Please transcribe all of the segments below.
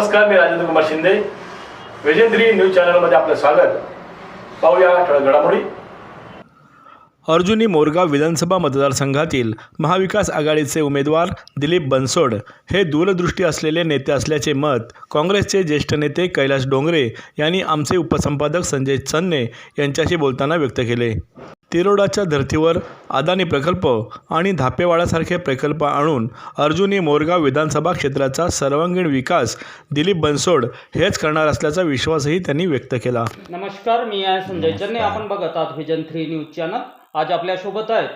नमस्कार मी राजेंद्र कुमार शिंदे. वेजेंद्री न्यूज चॅनलमध्ये आपलं स्वागत. पाहूया ठळक घडामोडी. अर्जुनी मोरगाव विधानसभा मतदारसंघातील महाविकास आघाडीचे उमेदवार दिलीप बनसोड हे दूरदृष्टी असलेले नेते असल्याचे मत काँग्रेसचे ज्येष्ठ नेते कैलास डोंगरे यांनी आमचे उपसंपादक संजय चन्ने यांच्याशी बोलताना व्यक्त केले. तिरोडाच्या धर्तीवर अदानी प्रकल्प आणि धापेवाडासारखे प्रकल्प आणून अर्जुनी मोरगाव विधानसभा क्षेत्राचा सर्वांगीण विकास दिलीप बनसोड हेच करणार असल्याचा विश्वासही त्यांनी व्यक्त केला. नमस्कार मी आहे संजय चन्ने. आपण बघत आहात व्हिजन थ्री न्यूज चॅनल आज आपल्यासोबत आहेत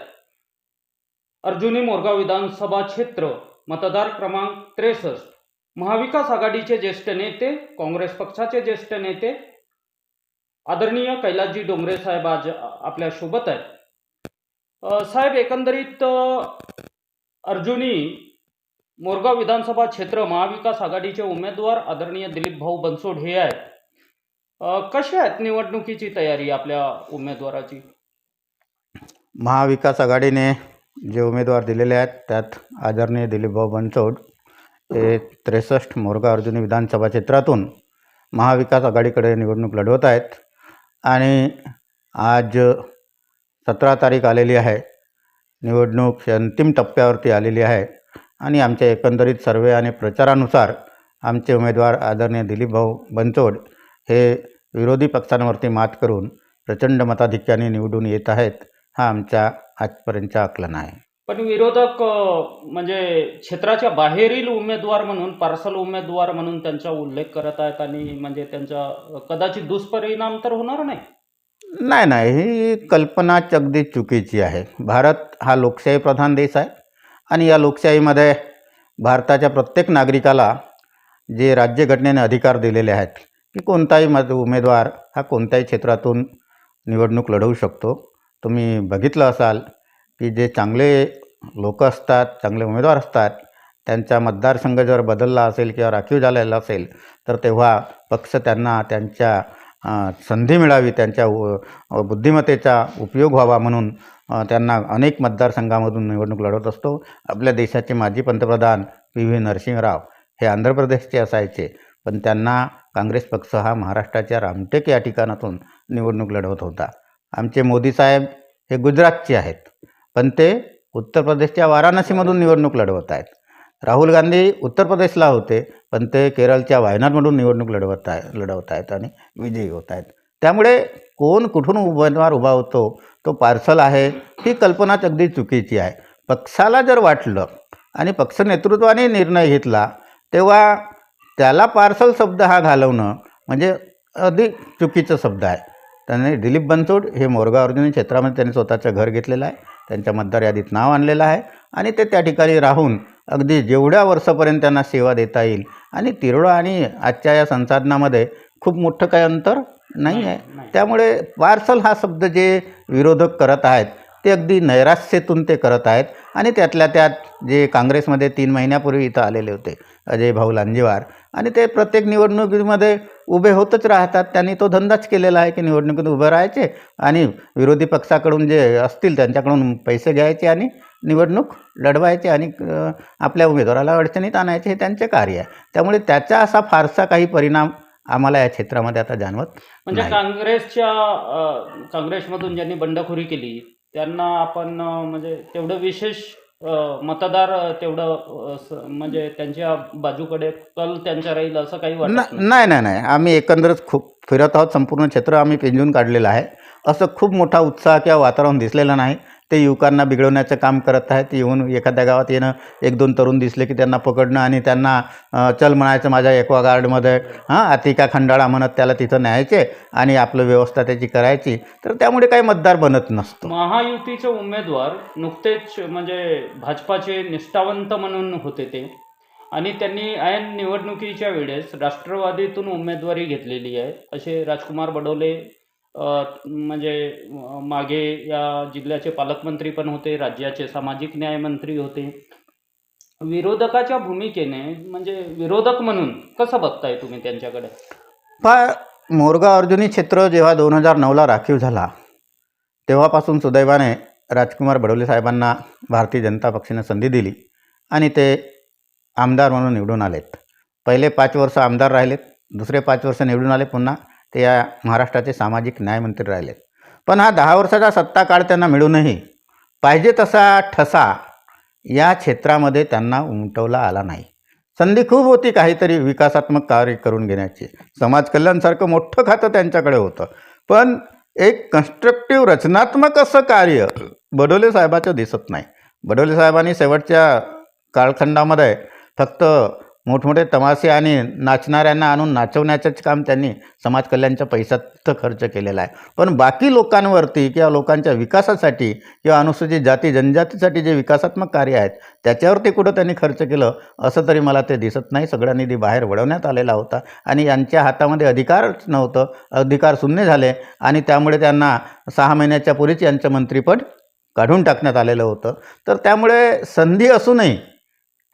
अर्जुनी मोरगाव विधानसभा क्षेत्र मतदार क्रमांक त्रेसष्ट. महाविकास आघाडीचे ज्येष्ठ नेते काँग्रेस पक्षाचे ज्येष्ठ नेते आदरणीय कैलासजी डोंगरे साहेब आज आपल्यासोबत आहेत. साहेब एकंदरीत अर्जुनी मोरगाव विधानसभा क्षेत्र महाविकास आघाडीचे उमेदवार आदरणीय दिलीप भाऊ बनसोड हे आहेत. कशा आहेत निवडणुकीची तयारी आपल्या उमेदवाराची? महाविकास आघाडीने जे उमेदवार दिलेले आहेत त्यात आदरणीय दिलीपभाऊ बनसोड हे त्रेसष्ट मोरगाव अर्जुनी विधानसभा क्षेत्रातून महाविकास आघाडीकडे निवडणूक लढवत आहेत. आणि आज सतरा तारीख आलेली आहे. निवडणूक अंतिम टप्प्यावरती आलेली आहे. आणि आमच्या एकंदरीत सर्वे आणि प्रचारानुसार आमचे उमेदवार आदरणीय दिलीपभाऊ बनचोड हे विरोधी पक्षांवरती मात करून प्रचंड मताधिक्याने निवडून येत आहेत हा आमच्या आजपर्यंतचा आकलन आहे. पण विरोधक म्हणजे क्षेत्राच्या बाहेरील उमेदवार म्हणून पार्सल उमेदवार म्हणून त्यांचा उल्लेख करत आहेत आणि म्हणजे त्यांचा कदाचित दुष्परिणाम तर होणार नाही. नाही नाही. ही कल्पनाच अगदी चुकीची आहे. भारत हा लोकशाही प्रधान देश आहे आणि या लोकशाहीमध्ये भारताच्या प्रत्येक नागरिकाला जे राज्यघटनेने अधिकार दिलेले आहेत की कोणताही मत उमेदवार हा कोणत्याही क्षेत्रातून निवडणूक लढवू शकतो. तुम्ही बघितलं असाल की जे चांगले लोक असतात चांगले उमेदवार असतात त्यांचा मतदारसंघ जर बदलला असेल किंवा राखीव झालेला असेल तर तेव्हा पक्ष त्यांना त्यांच्या संधी मिळावी त्यांच्या बुद्धिमत्तेचा उपयोग व्हावा म्हणून त्यांना अनेक मतदारसंघामधून निवडणूक लढवत असतो. आपल्या देशाचे माजी पंतप्रधान पी. व्ही. नरसिंहराव हे आंध्र प्रदेशचे असायचे पण त्यांना काँग्रेस पक्ष हा महाराष्ट्राच्या रामटेक या ठिकाणातून निवडणूक लढवत होता. आमचे मोदी साहेब हे गुजरातचे आहेत. पण ते उत्तर प्रदेशच्या वाराणसीमधून निवडणूक लढवत आहेत. राहुल गांधी उत्तर प्रदेशला होते पण ते केरळच्या वायनाडमधून निवडणूक लढवत आहे लढवत आहेत आणि विजयी होत आहेत. त्यामुळे कोण कुठून उमेदवार उभा होतो तो पार्सल आहे ही कल्पनाच अगदी चुकीची आहे. पक्षाला जर वाटलं आणि पक्ष नेतृत्वाने निर्णय घेतला तेव्हा त्याला पार्सल शब्द हा घालवणं म्हणजे अगदी चुकीचा शब्द आहे. त्याने दिलीप बनसोड हे मोरगाव अर्जुनी क्षेत्रामध्ये त्यांनी स्वतःचं घर घेतलेलं आहे. त्यांच्या मतदार यादीत नाव आणलेलं आहे आणि ते त्या ठिकाणी राहून अगदी जेवढ्या वर्षापर्यंत त्यांना सेवा देता येईल. आणि तिरोडा आणि आजच्या या संसाधनामध्ये खूप मोठं काही अंतर नाही आहे. त्यामुळे पार्सल हा शब्द जे विरोधक करत आहेत ते अगदी नैराश्यतेतून ते करत आहेत. आणि त्यातल्या त्यात जे काँग्रेसमध्ये तीन महिन्यापूर्वी इथं आलेले होते अजय भाऊ लांजेवार आणि ते प्रत्येक निवडणुकीमध्ये उभे होतच राहतात त्यांनी तो धंदाच केलेला आहे की निवडणुकीत उभे राहायचे आणि विरोधी पक्षाकडून जे असतील त्यांच्याकडून पैसे घ्यायचे आणि निवडणूक लढवायचे आणि आपल्या उमेदवाराला अडचणीत आणायचे हे त्यांचे कार्य आहे त्यामुळे त्याचा असा फारसा काही परिणाम आम्हाला या क्षेत्रामध्ये आता जाणवत म्हणजे. काँग्रेसच्या काँग्रेसमधून ज्यांनी बंडखोरी केली त्यांना आपण म्हणजे तेवढं विशेष मतदार तेवढं म्हणजे त्यांच्या बाजूकडे कल त्यांच्या राहील असं काही वाटत नाही. नाही नाही आम्ही एकंदरच खूप फिरत आहोत. संपूर्ण क्षेत्र आम्ही पिंजून काढलेलं आहे. असं खूप मोठा उत्साह किंवा वातावरण दिसलेलं नाही. ते युवकांना बिघडवण्याचं काम करत आहेत. येऊन एखाद्या गावात येणं एक दोन तरुण दिसले की त्यांना पकडणं आणि त्यांना चल म्हणायचं माझ्या एक्वा गार्डमध्ये. हां अतिका खंडाळा म्हणत त्याला तिथं न्यायचे आणि आपलं व्यवस्था त्याची करायची. तर त्यामुळे काही मतदार बनत नसतो. महायुतीचे उमेदवार नुकतेच म्हणजे भाजपाचे निष्ठावंत म्हणून होते ते. आणि त्यांनी ऐन निवडणुकीच्या वेळेस राष्ट्रवादीतून उमेदवारी घेतलेली आहे. असे राजकुमार बडोले म्हणजे मागे या जिल्ह्याचे पालकमंत्री पण होते राज्याचे सामाजिक न्याय मंत्री होते. विरोधकाच्या भूमिकेने म्हणजे विरोधक म्हणून कसं बघताय तुम्ही त्यांच्याकडे? पा मोरगा अर्जुनी क्षेत्र जेव्हा दोन हजार नऊला राखीव झाला तेव्हापासून सुदैवाने राजकुमार बडोले साहेबांना भारतीय जनता पक्षाने संधी दिली आणि ते आमदार म्हणून निवडून आलेत. पहिले पाच वर्ष आमदार राहिलेत दुसरे पाच वर्ष निवडून आले पुन्हा. ते या महाराष्ट्राचे सामाजिक न्यायमंत्री राहिलेत. पण हा दहा वर्षाचा सत्ता काळ त्यांना मिळूनही पाहिजे तसा ठसा या क्षेत्रामध्ये त्यांना उमटवला आला नाही. संधी खूप होती काहीतरी विकासात्मक कार्य करून घेण्याची. समाज कल्याणसारखं मोठं खातं त्यांच्याकडे होतं. पण एक कन्स्ट्रक्टिव्ह रचनात्मक असं कार्य बडोले साहेबाचं दिसत नाही. बडोले साहेबांनी शेवटच्या कालखंडामध्ये फक्त मोठमोठे तमाशे आणि नाचणाऱ्यांना आणून नाचवण्याचंच काम त्यांनी समाज कल्याणच्या पैशात खर्च केलेला आहे. पण बाकी लोकांवरती किंवा लोकांच्या विकासासाठी किंवा अनुसूचित जाती जनजातीसाठी जे विकासात्मक कार्य आहेत त्याच्यावरती कुठं त्यांनी खर्च केलं असं तरी मला ते दिसत नाही. सगळा निधी बाहेर वळवण्यात आलेला होता आणि यांच्या हातामध्ये अधिकारच नव्हतं. अधिकार शून्य झाले आणि त्यामुळे त्यांना सहा महिन्याच्या पूर्वीच यांचं मंत्रिपद काढून टाकण्यात आलेलं होतं. तर त्यामुळे संधी असूनही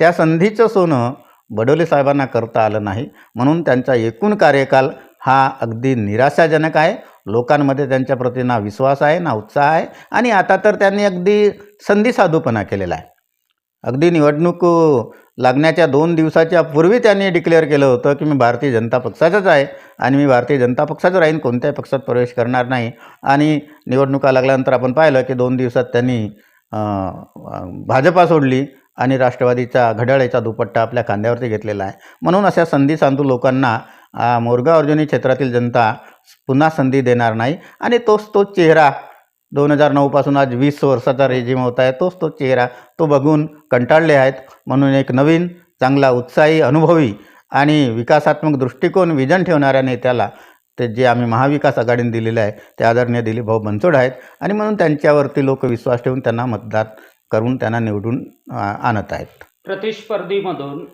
त्या संधीचं सोनं बडोले साहेबांना करता आलं नाही. म्हणून त्यांचा एकूण कार्यकाल हा अगदी निराशाजनक आहे. लोकांमध्ये त्यांच्याप्रती ना विश्वास आहे ना उत्साह आहे आणि आता तर त्यांनी अगदी संधी साधूपणा केलेला आहे. अगदी निवडणूक लागण्याच्या दोन दिवसाच्या पूर्वी त्यांनी डिक्लेअर केलं होतं की मी भारतीय जनता पक्षाचाच आहे आणि मी भारतीय जनता पक्षाचं राहीन कोणत्याही पक्षात प्रवेश करणार नाही. आणि निवडणुका लागल्यानंतर आपण पाहिलं की दोन दिवसात त्यांनी भाजपा सोडली. आणि राष्ट्रवादीचा घड्याळीचा दुपट्टा आपल्या खांद्यावरती घेतलेला आहे. म्हणून अशा संधी सांधू लोकांना आ, मोरगाव अर्जुनी क्षेत्रातील जनता पुन्हा संधी देणार नाही. आणि तोच तो चेहरा दोन हजार नऊपासून आज वीस वर्षाचा रेजिम होत आहे. तोच तो चेहरा तो बघून कंटाळले आहेत. म्हणून एक नवीन चांगला उत्साही अनुभवी आणि विकासात्मक दृष्टिकोन विजन ठेवणाऱ्या नेत्याला ते जे आम्ही महाविकास आघाडीने दिलेलं आहे ते आदरणीय दिलीपभाऊ बनसोड आहेत. आणि म्हणून त्यांच्यावरती लोक विश्वास ठेवून त्यांना मतदार करून त्यांना निवडून आणत आहेत. प्रतिस्पर्धीमधून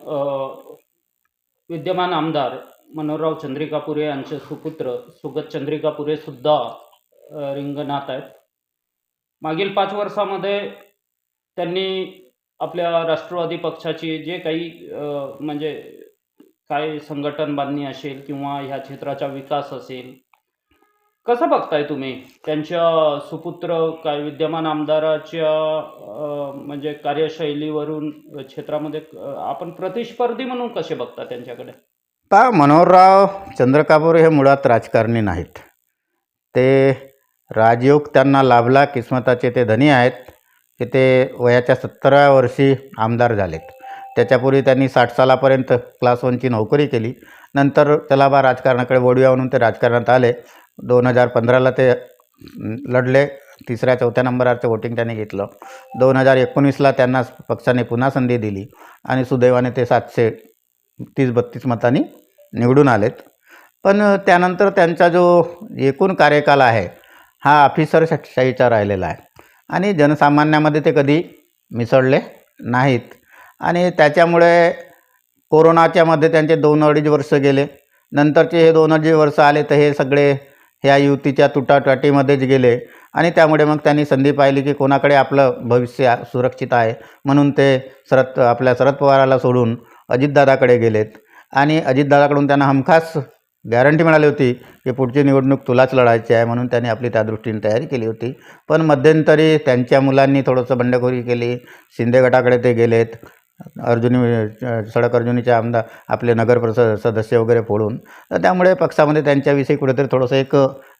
विद्यमान आमदार मनोहरराव चंद्रिकापुरे यांचे सुपुत्र सुगत चंद्रिकापुरे सुद्धा रिंगणात आहेत. मागील पाच वर्षामध्ये त्यांनी आपल्या राष्ट्रवादी पक्षाची जे काही म्हणजे काय संघटन बांधणी असेल किंवा ह्या क्षेत्राचा विकास असेल कसं बघताय तुम्ही? त्यांच्या सुपुत्र काय विद्यमान आमदाराच्या म्हणजे कार्यशैलीवरून क्षेत्रामध्ये आपण प्रतिस्पर्धी म्हणून कसे बघता त्यांच्याकडे? पा मनोहरराव चंद्रकापूर हे मुळात राजकारणी नाहीत. ते राजयोग त्यांना लाभला किस्मताचे ते धनी आहेत की ते वयाच्या सत्तराव्या वर्षी आमदार झालेत. त्याच्यापूर्वी त्यांनी साठ सालापर्यंत क्लास वनची नोकरी केली. नंतर त्याला बा राजकारणाकडे वडव्या म्हणून ते राजकारणात आले. दोन हजार पंधराला ते लढले. तिसऱ्या चौथ्या नंबरचं वोटिंग त्यांनी घेतलं. दोन हजार एकोणीसला त्यांना पक्षाने पुन्हा संधी दिली आणि सुदैवाने ते सातशे तीस बत्तीस मतांनी निवडून आलेत. पण त्यानंतर त्यांचा जो एकूण कार्यकाल आहे हा ऑफिसरशाहीचा राहिलेला आहे. आणि जनसामान्यामध्ये ते कधी मिसळले नाहीत. आणि त्याच्यामुळे कोरोनाच्यामध्ये त्यांचे दोन अडीच वर्ष गेले. नंतरचे हे दोन अडीच वर्ष आले तर हे सगळे ह्या युतीच्या तुटाटाटीमध्येच गेले. आणि त्यामुळे मग त्यांनी संधी पाहिली की कोणाकडे आपलं भविष्य सुरक्षित आहे. म्हणून ते शरद आपल्या शरद पवाराला सोडून अजितदादाकडे गेलेत. आणि अजितदादाकडून त्यांना हमखास गॅरंटी मिळाली होती की पुढची निवडणूक तुलाच लढायची आहे म्हणून त्यांनी आपली त्या दृष्टीने तयारी केली होती. पण मध्यंतरी त्यांच्या मुलांनी थोडंसं बंडखोरी केली. शिंदे गटाकडे ते गेलेत. अर्जुनी सडक अर्जुनीचे आमदार आपले नगर सदस्य वगैरे फोडून तर त्यामुळे पक्षामध्ये त्यांच्याविषयी कुठेतरी थोडंसं एक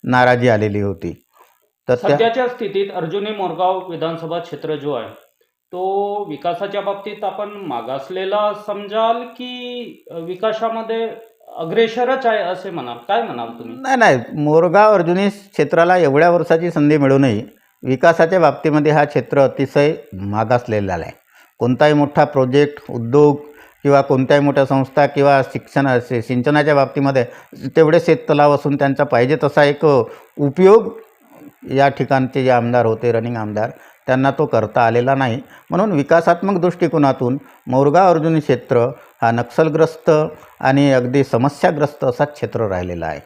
नाराजी आलेली होती. तर सध्याच्या स्थितीत अर्जुनी मोरगाव विधानसभा क्षेत्र जो आहे तो विकासाच्या बाबतीत आपण मागासलेला समजाल की विकासामध्ये अग्रेसरच आहे असे म्हणाल? काय म्हणाल तुम्ही? नाही नाही. मोरगाव अर्जुनी क्षेत्राला एवढ्या वर्षाची संधी मिळूनही विकासाच्या बाबतीमध्ये हा क्षेत्र अतिशय मागासलेला आहे. कोणताही मोठा प्रोजेक्ट उद्योग किंवा कोणत्याही मोठ्या संस्था किंवा शिक्षण सिंचनाच्या बाबतीमध्ये तेवढे शेततलाव असून त्यांचा पाहिजे तसा एक उपयोग या ठिकाणचे जे आमदार होते रनिंग आमदार त्यांना तो करता आलेला नाही. म्हणून विकासात्मक दृष्टिकोनातून मोरगाव अर्जुनी क्षेत्र हा नक्षलग्रस्त आणि अगदी समस्याग्रस्त असा क्षेत्र राहिलेला आहे.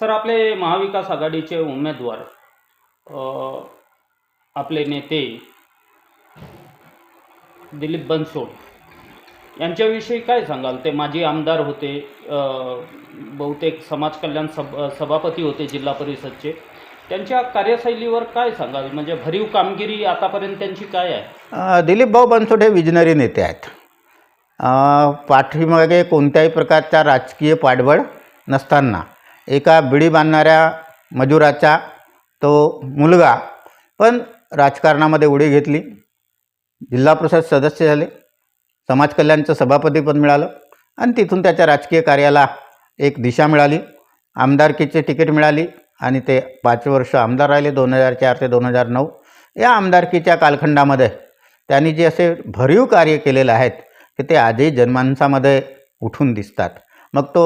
सर आपले महाविकास आघाडीचे उमेदवार आपले नेते दिलीप बनसोड. यांच्याविषयी काय सांगाल? ते माजी आमदार होते बहुतेक समाज कल्याण सभ सभापती होते जिल्हा परिषदचे. त्यांच्या कार्यशैलीवर काय सांगाल? म्हणजे भरीव कामगिरी आतापर्यंत त्यांची काय आहे? अ, दिलीप भाऊ बनसोड हे विजनरी नेते आहेत. पाठीमागे कोणत्याही प्रकारचा राजकीय पाठबळ नसताना एका बिडी बांधणाऱ्या मजुराचा तो मुलगा पण राजकारणामध्ये उडी घेतली. जिल्हा परिषद सदस्य झाले. समाज कल्याणचं सभापतीपद मिळालं. आणि तिथून त्याच्या राजकीय कार्याला एक दिशा मिळाली. आमदारकीची तिकीट मिळाली आणि ते पाच वर्ष आमदार राहिले दोन हजार चार ते दोन हजार नऊ. या आमदारकीच्या कालखंडामध्ये त्यांनी जे असे भरीव कार्य केलेले आहेत की ते आजही जनमानसामध्ये उठून दिसतात. मग तो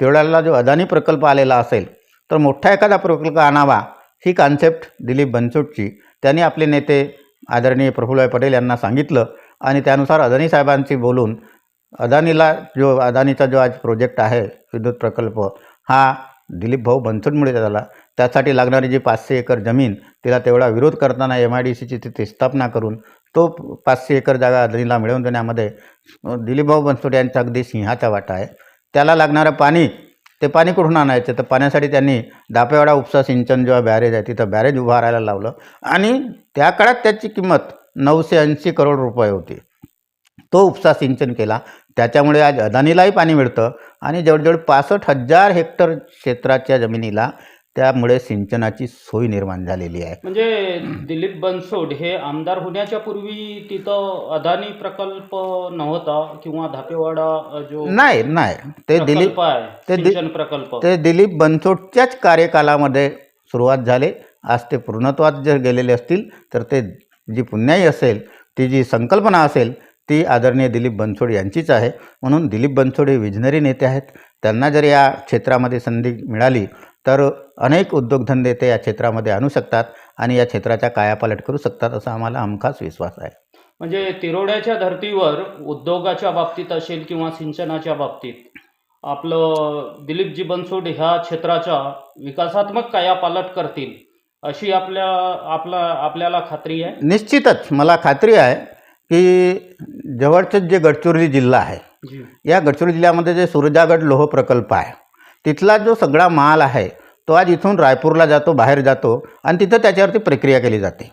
केवढ्याला जो अदानी प्रकल्प आलेला असेल तर मोठा एखादा प्रकल्प आणावा ही कॉन्सेप्ट दिलीप बनसोडची त्यांनी आपले नेते आदरणीय प्रफुल्लभाई पटेल यांना सांगितलं आणि त्यानुसार अदानी साहेबांशी बोलून अदानीला जो अदानीचा जो आज प्रोजेक्ट आहे विद्युत प्रकल्प हा दिलीप भाऊ बनसोडमुळे झाला. त्यासाठी लागणारी जी पाचशे एकर जमीन तिला तेवढा विरोध करताना एम आय डी सीची तिथे स्थापना करून तो पाचशे एकर जागा अदानीला मिळवून देण्यामध्ये दिलीप भाऊ बनसोड यांचा अगदी सिंहाचा वाटा आहे. त्याला लागणारं पाणी ते पाणी कुठून आणायचं? तर पाण्यासाठी त्यांनी दापेवाडा उपसा सिंचन जेव्हा बॅरेज आहे तिथं बॅरेज उभारायला लावलं. आणि त्या काळात त्याची किंमत नऊशे ऐंशी करोड रुपये होती. तो उपसा सिंचन केला. त्याच्यामुळे आज अदानीलाही पाणी मिळतं. आणि जवळजवळ पासष्ट हजार हेक्टर क्षेत्राच्या जमिनीला त्यामुळे सिंचनाची सोय निर्माण झालेली आहे. म्हणजे दिलीप बनसोड हे आमदार होण्याच्या पूर्वी तिथं अदानी प्रकल्प नव्हता किंवा धापेवाडा जो नाही नाही. ते दिलीप ते सिंचन प्रकल्प. ते दिलीप बनसोडच्याच कार्यकालामध्ये सुरुवात झाले. आज ते पूर्णत्वात जर गेलेले असतील तर ते जी पुण्याई असेल ती जी संकल्पना असेल ती आदरणीय दिलीप बनसोड यांचीच आहे. म्हणून दिलीप बनसोड हे विजनरी नेते आहेत. त्यांना जर या क्षेत्रामध्ये संधी मिळाली तर अनेक उद्योगधंदे ते या क्षेत्रामध्ये आणू शकतात आणि या क्षेत्राचा कायापालट करू शकतात असा आम्हाला हमखास विश्वास आहे. म्हणजे तिरोड्याच्या धर्तीवर उद्योगाच्या बाबतीत असेल किंवा सिंचनाच्या बाबतीत आपलं दिलीपजी बनसोड ह्या क्षेत्राच्या विकासात्मक कायापालट करतील अशी आपल्या आपला आपल्याला खात्री आहे? निश्चितच मला खात्री आहे की जवळचंच जे गडचिरोली जिल्हा आहे या गडचिरोली जिल्ह्यामध्ये जे सुरजागड लोह प्रकल्प आहे तिथला जो सगळा माल आहे तो आज इथून रायपूरला जातो बाहेर जातो आणि तिथं त्याच्यावरती प्रक्रिया केली जाते.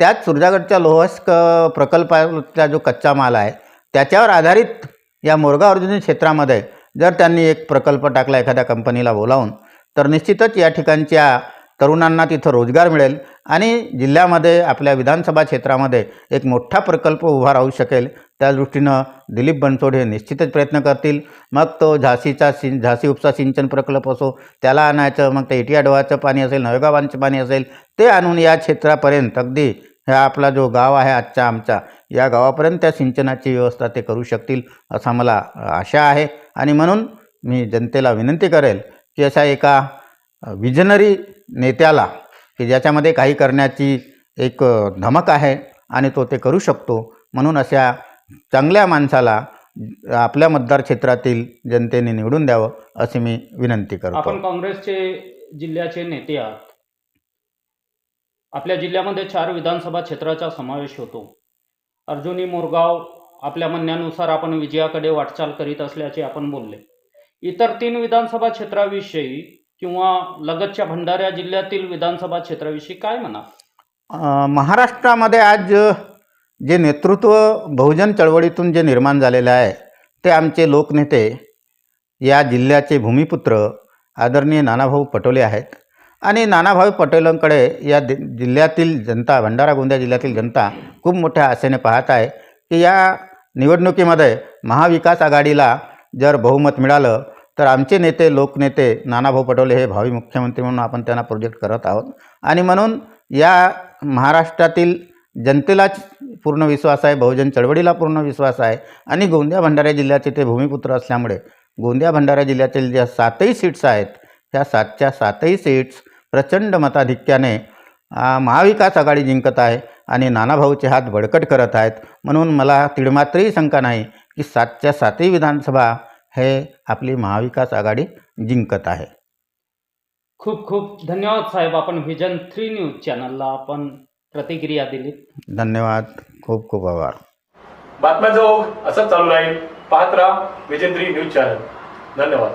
त्याच सुरजागडच्या लोहस्क प्रकल्पाचा जो कच्चा माल आहे त्याच्यावर आधारित या मोरगाव अर्जुनी क्षेत्रामध्ये जर त्यांनी एक प्रकल्प टाकला एखाद्या कंपनीला बोलावून तर निश्चितच या ठिकाणच्या तरुणांना तिथं रोजगार मिळेल आणि जिल्ह्यामध्ये आपल्या विधानसभा क्षेत्रामध्ये एक मोठा प्रकल्प उभा राहू शकेल. त्या दृष्टीनं दिलीप बनसोड हे निश्चितच प्रयत्न करतील. मग तो झाशीचा सिं झाशी उपसा सिंचन प्रकल्प असो त्याला आणायचं मग ते इटिया डोहाचं पाणी असेल नवेगावांचं पाणी असेल ते आणून या क्षेत्रापर्यंत अगदी ह्या आपला जो गाव आहे आजचा आमचा या गावापर्यंत त्या सिंचनाची व्यवस्था ते करू शकतील असा मला आशा आहे. आणि म्हणून मी जनतेला विनंती करेल की अशा एका विजनरी नेत्याला की ज्याच्यामध्ये काही करण्याची एक धमक आहे आणि तो ते करू शकतो. म्हणून अशा चांगल्या माणसाला आपल्या मतदार क्षेत्रातील जनतेने निवडून द्यावं अशी मी विनंती करतो. आपण काँग्रेसचे जिल्ह्याचे नेते आहात. आपल्या जिल्ह्यामध्ये चार विधानसभा क्षेत्राचा समावेश होतो. अर्जुनी मोरगाव आपल्या म्हणण्यानुसार आपण विजयाकडे वाटचाल करीत असल्याचे आपण बोलले. इतर तीन विधानसभा क्षेत्राविषयी किंवा लगतच्या भंडारा जिल्ह्यातील विधानसभा क्षेत्राविषयी काय म्हणा? महाराष्ट्रामध्ये आज जे नेतृत्व बहुजन चळवळीतून जे निर्माण झालेलं आहे ते आमचे लोकनेते या जिल्ह्याचे भूमिपुत्र आदरणीय नानाभाऊ पटोले आहेत. आणि नानाभाऊ पटेलांकडे या दि जिल्ह्यातील जनता भंडारा गोंदिया जिल्ह्यातील जनता खूप मोठ्या आशेने पाहत आहे की या निवडणुकीमध्ये महाविकास आघाडीला जर बहुमत मिळालं तर आमचे नेते लोकनेते नानाभाऊ पटोले हे भावी मुख्यमंत्री म्हणून आपण त्यांना प्रोजेक्ट करत आहोत. आणि म्हणून या महाराष्ट्रातील जनतेलाच पूर्ण विश्वास आहे बहुजन चळवळीला पूर्ण विश्वास आहे आणि गोंदिया भंडारा जिल्ह्याचे ते भूमिपुत्र असल्यामुळे गोंदिया भंडारा जिल्ह्यातील ज्या सातही सीट्स आहेत त्या सातच्या सातही सीट्स प्रचंड मताधिक्याने महाविकास आघाडी जिंकत आहे आणि नानाभाऊचे हात बळकट करत आहेत. म्हणून मला तिळमात्रही शंका नाही की सातच्या सातही विधानसभा हे आपली महाविकास आघाडी जिंकत आहे. खूप खूप धन्यवाद साहेब. आपण व्हिजन थ्री न्यूज चॅनलला आपण प्रतिक्रिया दिली धन्यवाद. खूप खूप आभार. बातम्याचा ओघ असंच चालू राहील. पाहत राहा विजेंद्री न्यूज चॅनल धन्यवाद.